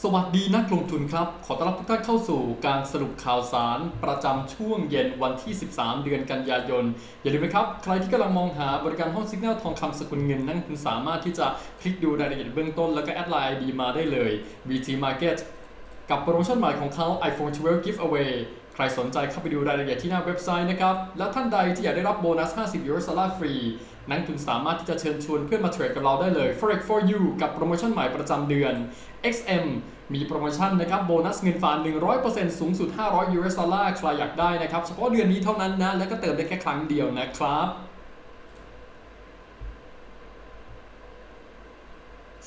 สวัสดีนักลงทุนครับ ขอต้อนรับทุกท่านเข้าสู่การสรุปข่าวสารประจำช่วงเย็นวันที่ 13 เดือนกันยายน อย่าลืมนะครับ ใครที่กำลังมองหาบริการห้องสัญญาทองคำสกุลเงิน นั่นคุณสามารถที่จะคลิกดูรายละเอียดเบื้องต้น แล้วก็แอดไลน์ ID มาได้เลย BT Market กับโปรโมชั่นใหม่ของเขา iPhone 12 Giveaway ใครสนใจเข้าไปดูรายละเอียดที่หน้าเว็บไซต์นะครับ แล้วท่านใดที่อยากได้รับโบนัส 50 ยูโรสลาฟรี นักทุนสามารถที่จะเชิญชวนเพื่อนมาเทรดกับเราได้เลย Forex for you กับโปรโมชั่นใหม่ประจำเดือน XM มีโปรโมชั่นนะครับโบนัสเงินฝาก 100%สูงสุด 500 ยูโรซาลาใครอยากได้นะครับ เฉพาะเดือนนี้เท่านั้นนะ และก็เติมได้แค่ครั้งเดียวนะครับ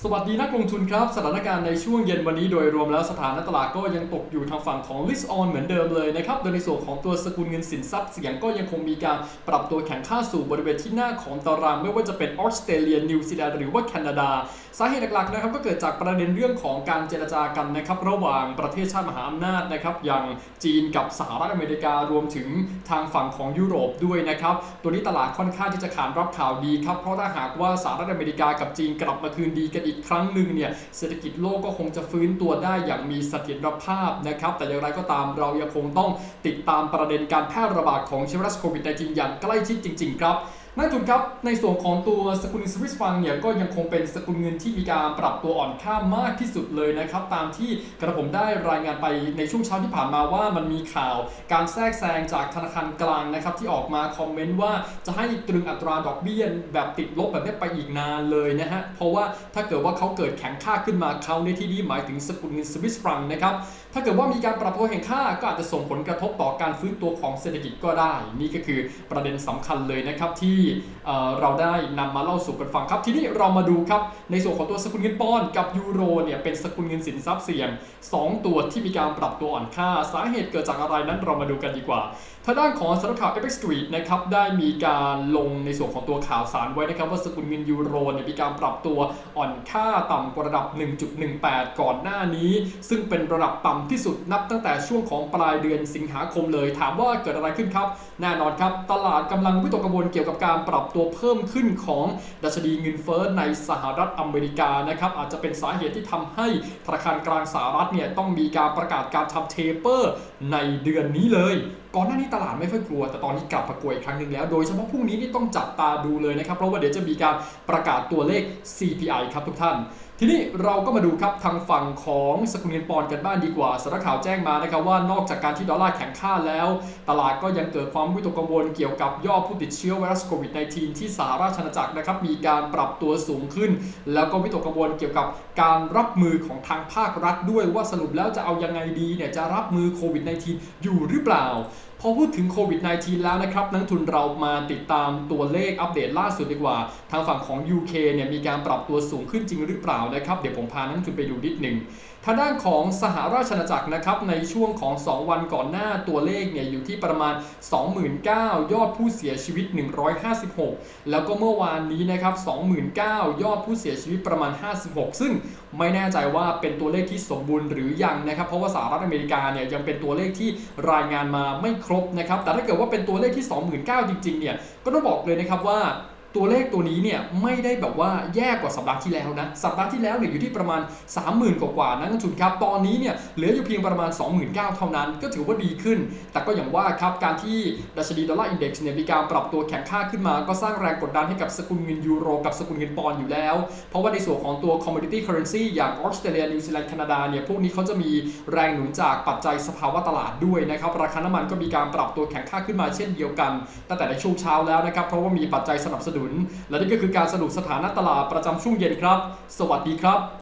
สวัสดีนักลงทุนครับ สถานการณ์ในช่วงเย็นวันนี้โดยรวมแล้วสถานะตลาดก็ยังตกอยู่ทางฝั่งของ list on เหมือนเดิมเลยนะครับ โดยในส่วนของตัวสกุลเงินสินทรัพย์เสี่ยงก็ยังคงมีการปรับตัวแข็งค่าสู่บริเวณที่หน้าของตาราง ไม่ว่าจะเป็นออสเตรเลียนิวซีแลนด์หรือว่าแคนาดา สาเหตุหลักๆนะครับก็เกิดจากประเด็นเรื่องของการเจรจากันนะครับระหว่างประเทศชาติมหาอำนาจนะครับอย่างจีนกับสหรัฐอเมริการวมถึงทางฝั่งของยุโรปด้วยนะครับตัวนี้ตลาดค่อนข้างที่จะขานรับข่าวดีครับเพราะถ้าหากว่าสหรัฐอเมริกากับจีนกลับมาคืนดีกันอีกครั้งหนึ่งเนี่ยเศรษฐกิจโลกก็คงจะฟื้นตัวได้อย่างมีเสถียรภาพนะครับ แต่อย่างไรก็ตามเรายังคงต้องติดตามประเด็นการแพร่ระบาดของเชื้อไวรัสโควิด -19 อย่างใกล้ชิดจริง ๆ ครับ นักลงทุนครับ ในส่วนของตัวสกุลเงินสวิสฟังเนี่ยก็ยังคงเป็นสกุลเงินที่มีการปรับตัวอ่อนค่ามากที่สุดเลยนะครับ ตามที่กระผมได้รายงานไปในช่วงเช้าที่ผ่านมาว่ามันมีข่าวการแทรกแซงจากธนาคารกลางนะครับที่ออกมาคอมเมนต์ว่าจะให้ตรึงอัตราดอกเบี้ยแบบติดลบแบบนี้ไปอีกนานเลยนะฮะ เพราะว่าถ้าเกิดว่าเขาเกิดแข็งค่าขึ้นมาเขาในที่นี้หมายถึงสกุลเงินสวิสฟังนะครับ ถ้าเกิดว่ามีการปรับตัวแห่งค่าก็อาจจะส่งผลกระทบต่อการฟื้นตัวของเศรษฐกิจก็ได้ นี่ก็คือประเด็นสำคัญเลยนะครับที่เอ่อเราได้นำมาเล่าสู่กันฟังครับ ทีนี้เรามาดูครับในส่วนของตัวสกุลเงินปอนด์กับยูโรเนี่ยเป็นสกุลเงินสินทรัพย์เสี่ยง 2 ตัวที่มีการปรับตัวอ่อนค่า สาเหตุเกิดจากอะไรนั้นเรามาดูกันดีกว่า ทางด้านของสำนักข่าว Epic Street นะครับได้มีการลงในส่วนของตัวข่าวสารไว้นะครับว่าสกุลเงินยูโรเนี่ยมีการปรับตัวอ่อนค่าต่ำกว่าระดับ 1.18 ก่อนหน้านี้ ซึ่งเป็นระดับต่ำที่สุดนับตั้งแต่ช่วงของปลายเดือนสิงหาคมเลย ถามว่าเกิดอะไรขึ้นครับ แน่นอนครับ ตลาดกำลังวิตกกังวลเกี่ยวกับการปรับตัวเพิ่มขึ้นของดัชนีเงินเฟ้อในสหรัฐอเมริกานะครับอาจจะเป็นสาเหตุที่ทำให้ธนาคารกลางสหรัฐเนี่ยต้องมีการประกาศการทำเทเปอร์ในเดือนนี้เลย ก่อนหน้านี้ตลาดไม่ค่อยกลัว แต่ตอนนี้กลับมากลัวอีกครั้งหนึ่งแล้ว โดยเฉพาะพรุ่งนี้นี่ต้องจับตาดูเลยนะครับ เพราะว่าเดี๋ยวจะมีการประกาศตัวเลข CPI ครับทุกท่านทีนี้เราก็มาดูครับทางฝั่งของสกุลเงินปอนด์กันบ้างดีกว่าสำนักข่าวแจ้งมานะครับว่านอกจากการที่ดอลลาร์แข็งค่าแล้ว ตลาดก็ยังเกิดความวิตกกังวลเกี่ยวกับยอดผู้ติดเชื้อไวรัสโควิด -19 ที่สหราชอาณาจักรนะครับมีการปรับตัวสูงขึ้น แล้วก็วิตกกังวลเกี่ยวกับการรับมือของทางภาครัฐด้วยว่าสรุปแล้วจะเอายังไงดีเนี่ยจะรับมือโควิด -19 อยู่หรือเปล่าพอพูดถึงโควิด -19 แล้วนะครับนักทุนเรามาติดตามตัวเลขอัปเดตล่าสุดดีกว่า ทางฝั่งของ UK เนี่ยมีการปรับตัวสูงขึ้นจริงหรือเปล่านะครับเดี๋ยวผมพานักลงทุนไปดูนิดหนึ่งทางด้านของสหราชอาณาจักรนะครับในช่วงของ 2 วันก่อนหน้าตัวเลขเนี่ยอยู่ที่ประมาณ 29,000 ยอดผู้เสียชีวิต 156 แล้วก็เมื่อวานนี้นะครับ 29,000 ยอดผู้เสียชีวิตประมาณ 56 ซึ่งไม่แน่ใจว่าเป็นตัวเลขที่สมบูรณ์หรือยังนะครับเพราะว่าสหรัฐอเมริกาเนี่ยยังเป็นตัวเลขที่รายงานมาไม่ครบนะครับแต่ถ้าเกิดว่าเป็นตัวเลขที่ 29,000 จริงๆเนี่ยก็ต้องบอกเลยนะครับว่า ตัวเลขตัวนี้เนี่ยไม่ได้แบบว่าแย่กว่าสัปดาห์ที่แล้วนะสัปดาห์ที่แล้วเนี่ยอยู่ที่ประมาณ 30,000 กว่ากว่านักลงทุนครับตอนนี้เนี่ยเหลืออยู่เพียงประมาณ 29,000 เท่านั้น ก็ถือว่าดีขึ้น แต่ก็อย่างว่าครับการที่ดัชนีดอลลาร์อินเด็กซ์เนี่ยมีการปรับตัวแข็งค่าขึ้นมา ก็สร้างแรงกดดันให้กับสกุลเงินยูโรกับสกุลเงินปอนด์อยู่แล้ว เพราะว่าในส่วนของตัว commodity currency อย่างออสเตรเลียนิวซีแลนด์แคนาดาเนี่ยพวกนี้เขาจะมีแรงหนุนจากปัจจัยสภาวะตลาดด้วยนะครับราคาน้ำมันก็มีการปรับตัวแข็งค่าขึ้นมาเช่นเดียวกันตั้งแต่ในช่วงเช้าแล้วนะครับเพราะว่ามีปัจจัยสนับสนุน และนี่ก็คือการสรุปสถานะตลาดประจำช่วงเย็นครับ สวัสดีครับ